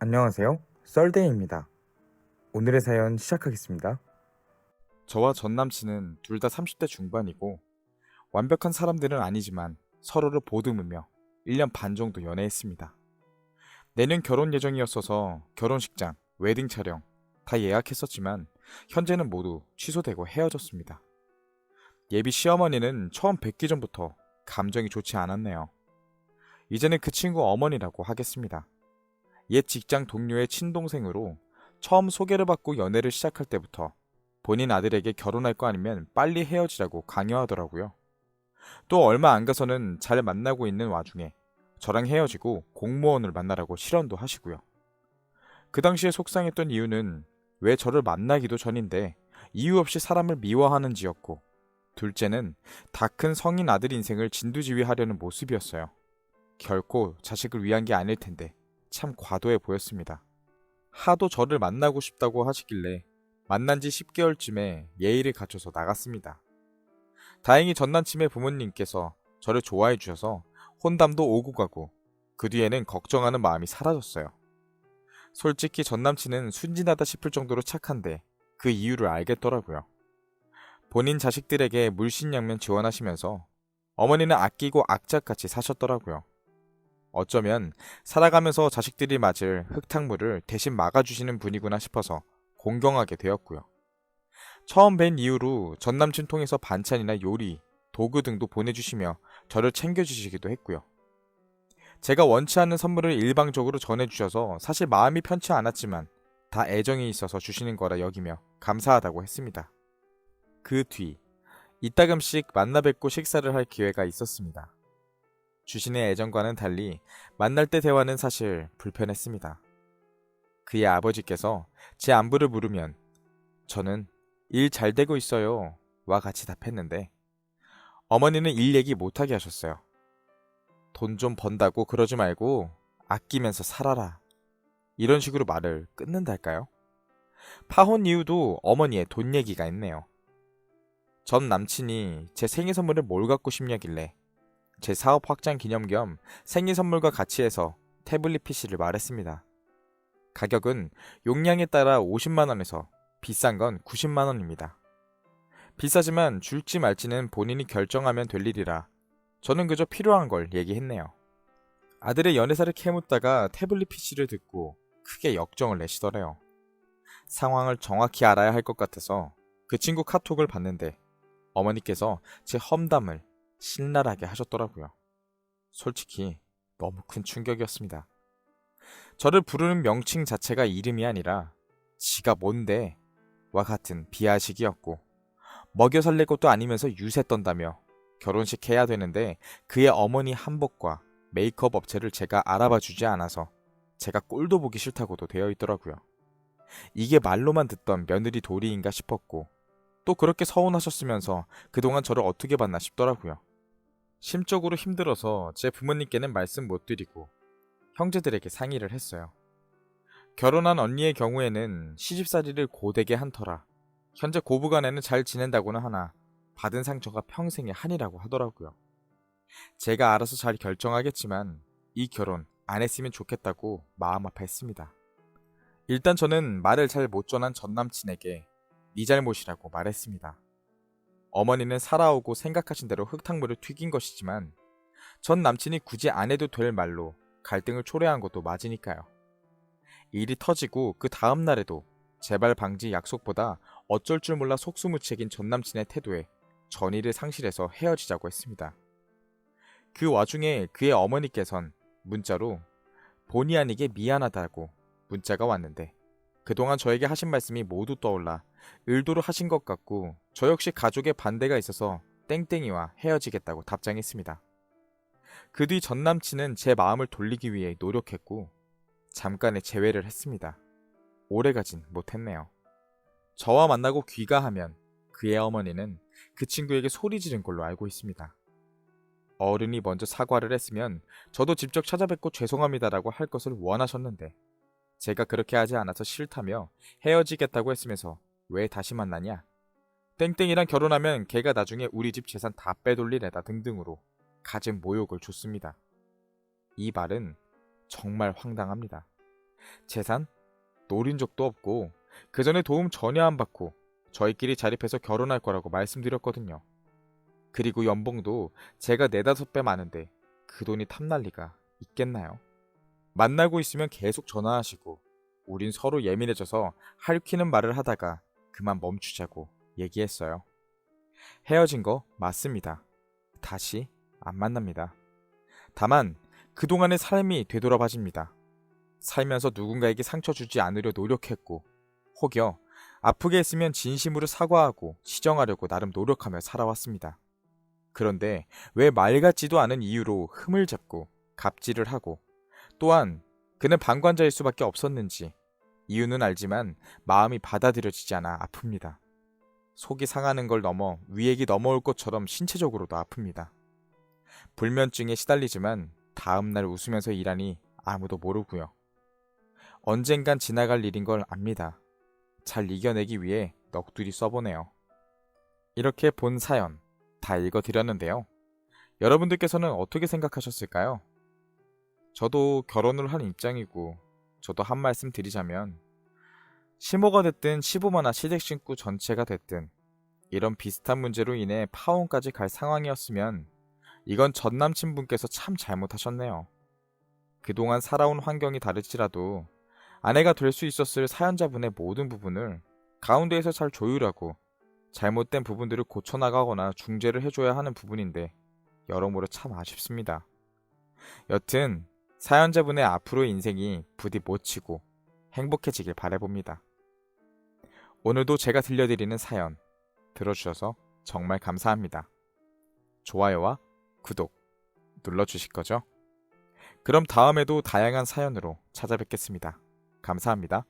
안녕하세요. 썰데이입니다. 오늘의 사연 시작하겠습니다. 저와 전 남친은 둘 다 30대 중반이고 완벽한 사람들은 아니지만 서로를 보듬으며 1년 반 정도 연애했습니다. 내년 결혼 예정이었어서 결혼식장, 웨딩 촬영 다 예약했었지만 현재는 모두 취소되고 헤어졌습니다. 예비 시어머니는 처음 뵙기 전부터 감정이 좋지 않았네요. 이제는 그 친구 어머니라고 하겠습니다. 옛 직장 동료의 친동생으로 처음 소개를 받고 연애를 시작할 때부터 본인 아들에게 결혼할 거 아니면 빨리 헤어지라고 강요하더라고요. 또 얼마 안 가서는 잘 만나고 있는 와중에 저랑 헤어지고 공무원을 만나라고 실언도 하시고요. 그 당시에 속상했던 이유는 왜 저를 만나기도 전인데 이유 없이 사람을 미워하는지였고 둘째는 다 큰 성인 아들 인생을 진두지휘하려는 모습이었어요. 결코 자식을 위한 게 아닐 텐데 참 과도해 보였습니다. 하도 저를 만나고 싶다고 하시길래 만난 지 10개월쯤에 예의를 갖춰서 나갔습니다. 다행히 전남친의 부모님께서 저를 좋아해 주셔서 혼담도 오고 가고 그 뒤에는 걱정하는 마음이 사라졌어요. 솔직히 전남친은 순진하다 싶을 정도로 착한데 그 이유를 알겠더라고요. 본인 자식들에게 물신양면 지원하시면서 어머니는 아끼고 악착같이 사셨더라고요. 어쩌면 살아가면서 자식들이 맞을 흙탕물을 대신 막아주시는 분이구나 싶어서 공경하게 되었고요. 처음 뵌 이후로 전 남친 통해서 반찬이나 요리, 도구 등도 보내주시며 저를 챙겨주시기도 했고요. 제가 원치 않는 선물을 일방적으로 전해주셔서 사실 마음이 편치 않았지만 다 애정이 있어서 주시는 거라 여기며 감사하다고 했습니다. 그 뒤, 이따금씩 만나 뵙고 식사를 할 기회가 있었습니다. 주신의 애정과는 달리 만날 때 대화는 사실 불편했습니다. 그의 아버지께서 제 안부를 물으면 저는 일 잘 되고 있어요. 와 같이 답했는데 어머니는 일 얘기 못하게 하셨어요. 돈 좀 번다고 그러지 말고 아끼면서 살아라. 이런 식으로 말을 끊는달까요? 파혼 이후도 어머니의 돈 얘기가 있네요. 전 남친이 제 생일 선물을 뭘 갖고 싶냐길래 제 사업 확장 기념 겸 생일 선물과 같이 해서 태블릿 PC를 말했습니다. 가격은 용량에 따라 50만원에서 비싼 건 90만원입니다. 비싸지만 줄지 말지는 본인이 결정하면 될 일이라 저는 그저 필요한 걸 얘기했네요. 아들의 연애사를 캐묻다가 태블릿 PC를 듣고 크게 역정을 내시더래요. 상황을 정확히 알아야 할 것 같아서 그 친구 카톡을 봤는데 어머니께서 제 험담을 신랄하게 하셨더라고요. 솔직히 너무 큰 충격이었습니다. 저를 부르는 명칭 자체가 이름이 아니라 지가 뭔데 와 같은 비하식이었고 먹여 살릴 것도 아니면서 유세 떤다며 결혼식 해야 되는데 그의 어머니 한복과 메이크업 업체를 제가 알아봐 주지 않아서 제가 꼴도 보기 싫다고도 되어 있더라고요. 이게 말로만 듣던 며느리 도리인가 싶었고 또 그렇게 서운하셨으면서 그동안 저를 어떻게 봤나 싶더라고요. 심적으로 힘들어서 제 부모님께는 말씀 못 드리고 형제들에게 상의를 했어요. 결혼한 언니의 경우에는 시집살이를 고되게 한 터라 현재 고부간에는 잘 지낸다고는 하나 받은 상처가 평생의 한이라고 하더라고요. 제가 알아서 잘 결정하겠지만 이 결혼 안 했으면 좋겠다고 마음 아파했습니다. 일단 저는 말을 잘 못 전한 전 남친에게 네 잘못이라고 말했습니다. 어머니는 살아오고 생각하신 대로 흙탕물을 튀긴 것이지만 전 남친이 굳이 안 해도 될 말로 갈등을 초래한 것도 맞으니까요. 일이 터지고 그 다음 날에도 재발 방지 약속보다 어쩔 줄 몰라 속수무책인 전 남친의 태도에 전의를 상실해서 헤어지자고 했습니다. 그 와중에 그의 어머니께선 문자로 본의 아니게 미안하다고 문자가 왔는데 그동안 저에게 하신 말씀이 모두 떠올라 의도로 하신 것 같고 저 역시 가족의 반대가 있어서 땡땡이와 헤어지겠다고 답장했습니다. 그 뒤 전 남친은 제 마음을 돌리기 위해 노력했고 잠깐의 재회를 했습니다. 오래가진 못했네요. 저와 만나고 귀가하면 그의 어머니는 그 친구에게 소리 지른 걸로 알고 있습니다. 어른이 먼저 사과를 했으면 저도 직접 찾아뵙고 죄송합니다라고 할 것을 원하셨는데 제가 그렇게 하지 않아서 싫다며 헤어지겠다고 했으면서 왜 다시 만나냐? 땡땡이랑 결혼하면 걔가 나중에 우리 집 재산 다 빼돌리래다 등등으로 갖은 모욕을 줬습니다. 이 말은 정말 황당합니다. 재산? 노린 적도 없고 그 전에 도움 전혀 안 받고 저희끼리 자립해서 결혼할 거라고 말씀드렸거든요. 그리고 연봉도 제가 네다섯 배 많은데 그 돈이 탐날 리가 있겠나요? 만나고 있으면 계속 전화하시고 우린 서로 예민해져서 할퀴는 말을 하다가 그만 멈추자고 얘기했어요. 헤어진 거 맞습니다. 다시 안 만납니다. 다만 그동안의 삶이 되돌아봐집니다. 살면서 누군가에게 상처 주지 않으려 노력했고 혹여 아프게 했으면 진심으로 사과하고 시정하려고 나름 노력하며 살아왔습니다. 그런데 왜 말 같지도 않은 이유로 흠을 잡고 갑질을 하고 또한 그는 방관자일 수밖에 없었는지 이유는 알지만 마음이 받아들여지지 않아 아픕니다. 속이 상하는 걸 넘어 위액이 넘어올 것처럼 신체적으로도 아픕니다. 불면증에 시달리지만 다음날 웃으면서 일하니 아무도 모르고요. 언젠간 지나갈 일인 걸 압니다. 잘 이겨내기 위해 넋두리 써보네요. 이렇게 본 사연 다 읽어드렸는데요. 여러분들께서는 어떻게 생각하셨을까요? 저도 결혼을 한 입장이고 저도 한 말씀 드리자면 시모가 됐든 시부모나 시댁 식구 전체가 됐든 이런 비슷한 문제로 인해 파혼까지 갈 상황이었으면 이건 전 남친분께서 참 잘못하셨네요. 그동안 살아온 환경이 다를지라도 아내가 될 수 있었을 사연자분의 모든 부분을 가운데에서 잘 조율하고 잘못된 부분들을 고쳐나가거나 중재를 해줘야 하는 부분인데 여러모로 참 아쉽습니다. 여튼 사연자분의 앞으로의 인생이 부디 못 치고 행복해지길 바라봅니다. 오늘도 제가 들려드리는 사연 들어주셔서 정말 감사합니다. 좋아요와 구독 눌러주실 거죠? 그럼 다음에도 다양한 사연으로 찾아뵙겠습니다. 감사합니다.